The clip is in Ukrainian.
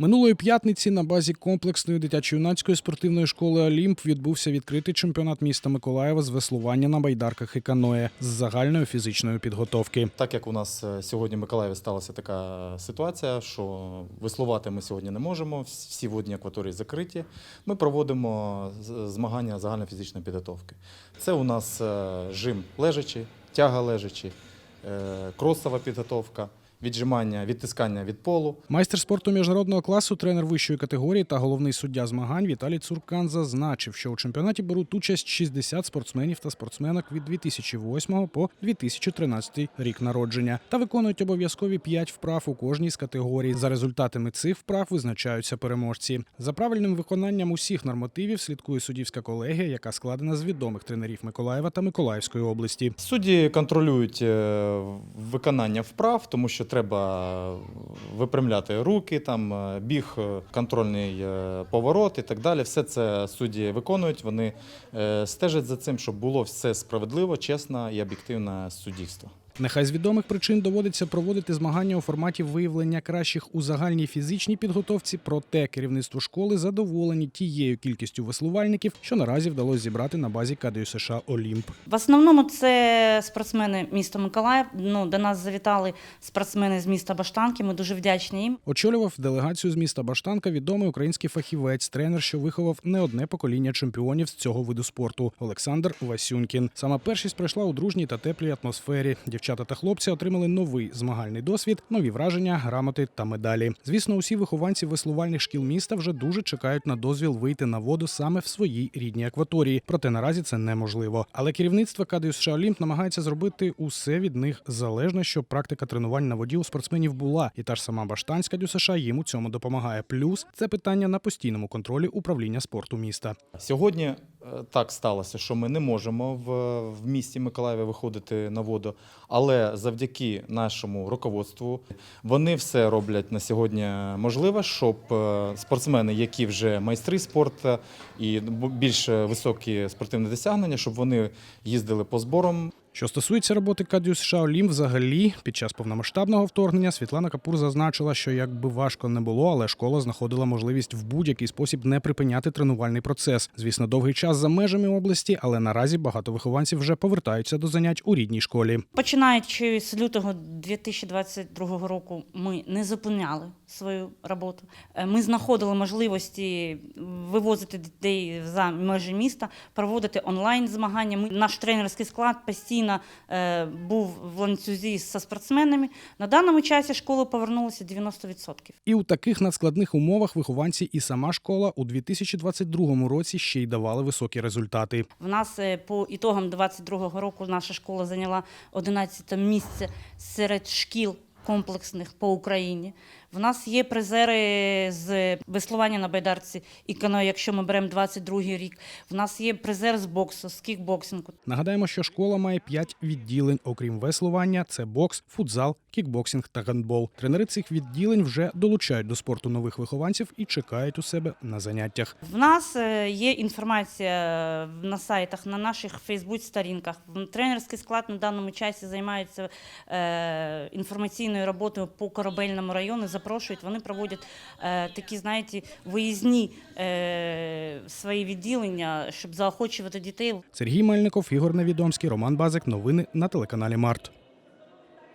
Минулої п'ятниці на базі комплексної дитячо-юнацької спортивної школи Олімп відбувся відкритий чемпіонат міста Миколаєва з веслування на байдарках і каное з загальної фізичної підготовки. Так як у нас е, сьогодні в Миколаєві сталася така ситуація, що веслувати ми сьогодні не можемо, всі водні акваторії закриті. Ми проводимо змагання загальнофізичної підготовки. Це у нас е, жим лежачі, тяга лежачі, е, кросова підготовка, віджимання, відтискання від полу. Майстер спорту міжнародного класу, тренер вищої категорії та головний суддя змагань Віталій Цуркан зазначив, що у чемпіонаті беруть участь 60 спортсменів та спортсменок від 2008 по 2013 рік народження та виконують обов'язкові 5 вправ у кожній з категорій. За результатами цих вправ визначаються переможці. За правильним виконанням усіх нормативів слідкує суддівська колегія, яка складена з відомих тренерів Миколаєва та Миколаївської області. Судді контролюють е, виконання вправ, тому що треба випрямляти руки, там е, біг, е, контрольний е, поворот і так далі. Все це судді виконують. Вони стежать за цим, щоб було все справедливо, чесно і об'єктивне суддівство. Нехай з відомих причин доводиться проводити змагання у форматі виявлення кращих у загальній фізичній підготовці, проте керівництво школи задоволені тією кількістю веслувальників, що наразі вдалося зібрати на базі КДЮ США Олімп. В основному це спортсмени міста Миколаїв. Ну, до нас завітали спортсмени з міста Баштанки. Ми дуже вдячні їм. Очолював делегацію з міста Баштанка відомий український фахівець, тренер, що виховав не одне покоління чемпіонів з цього виду спорту Олександр Васюнькін. Сама першість пройшла у дружній та теплій атмосфері. Дівчата та хлопці отримали новий змагальний досвід, нові враження, грамоти та медалі. Звісно, усі вихованці веслувальних шкіл міста вже дуже чекають на дозвіл вийти на воду саме в своїй рідній акваторії. Проте наразі це неможливо. Але керівництво КДЮ США Олімп намагається зробити усе від них залежне, щоб практика тренувань на воді у спортсменів була, і та ж сама Баштанська ДЮ США їм у цьому допомагає. Плюс це питання на постійному контролі управління спорту міста. Сьогодні е, так сталося, що ми не можемо в, в місті Миколаєві виходити на воду, але завдяки нашому руководству вони все роблять на сьогодні можливе, щоб е, спортсмени, які вже майстри спорту і більш високі спортивні досягнення, щоб вони їздили по зборам Що стосується роботи КДЮ США Олімп, взагалі під час повномасштабного вторгнення Світлана Капур зазначила, що як би важко не було, але школа знаходила можливість в будь-який спосіб не припиняти тренувальний процес. Звісно, довгий час за межами області, але наразі багато вихованців вже повертаються до занять у рідній школі. Починаючи з лютого 2022 року, ми не зупиняли свою роботу. Е, Ми знаходили можливості вивозити дітей за межі міста, проводити онлайн змагання. Ми наш тренерський склад постійно е, був в ланцюзі зі спортсменами. На даному часі школи повернулося 90%. І у таких надскладних умовах вихованці і сама школа у 2022 році ще й давали високі результати. В нас е, по ітогам 22-го року наша школа зайняла 11 місце серед шкіл комплексних по Україні. В нас є призери з веслування на байдарці і каное, якщо ми беремо 22-й рік. В нас є призер з боксу, з кікбоксингу. Нагадаємо, що школа має п'ять відділень, окрім веслування: це бокс, футзал, кікбоксинг та гандбол. Тренери цих відділень вже долучають до спорту нових вихованців і чекають у себе на заняттях. В нас е, є інформація на сайтах, на наших Фейсбук-сторінках. Тренерський склад на даному часі займається е, інформаційною роботою по корабельному району. Запрошують, вони проводять е, такі, знаєте, виїзні е, свої відділення, щоб заохочувати дітей Сергій Мельников, Ігор Невідомський, Роман Базик. Новини на телеканалі Март.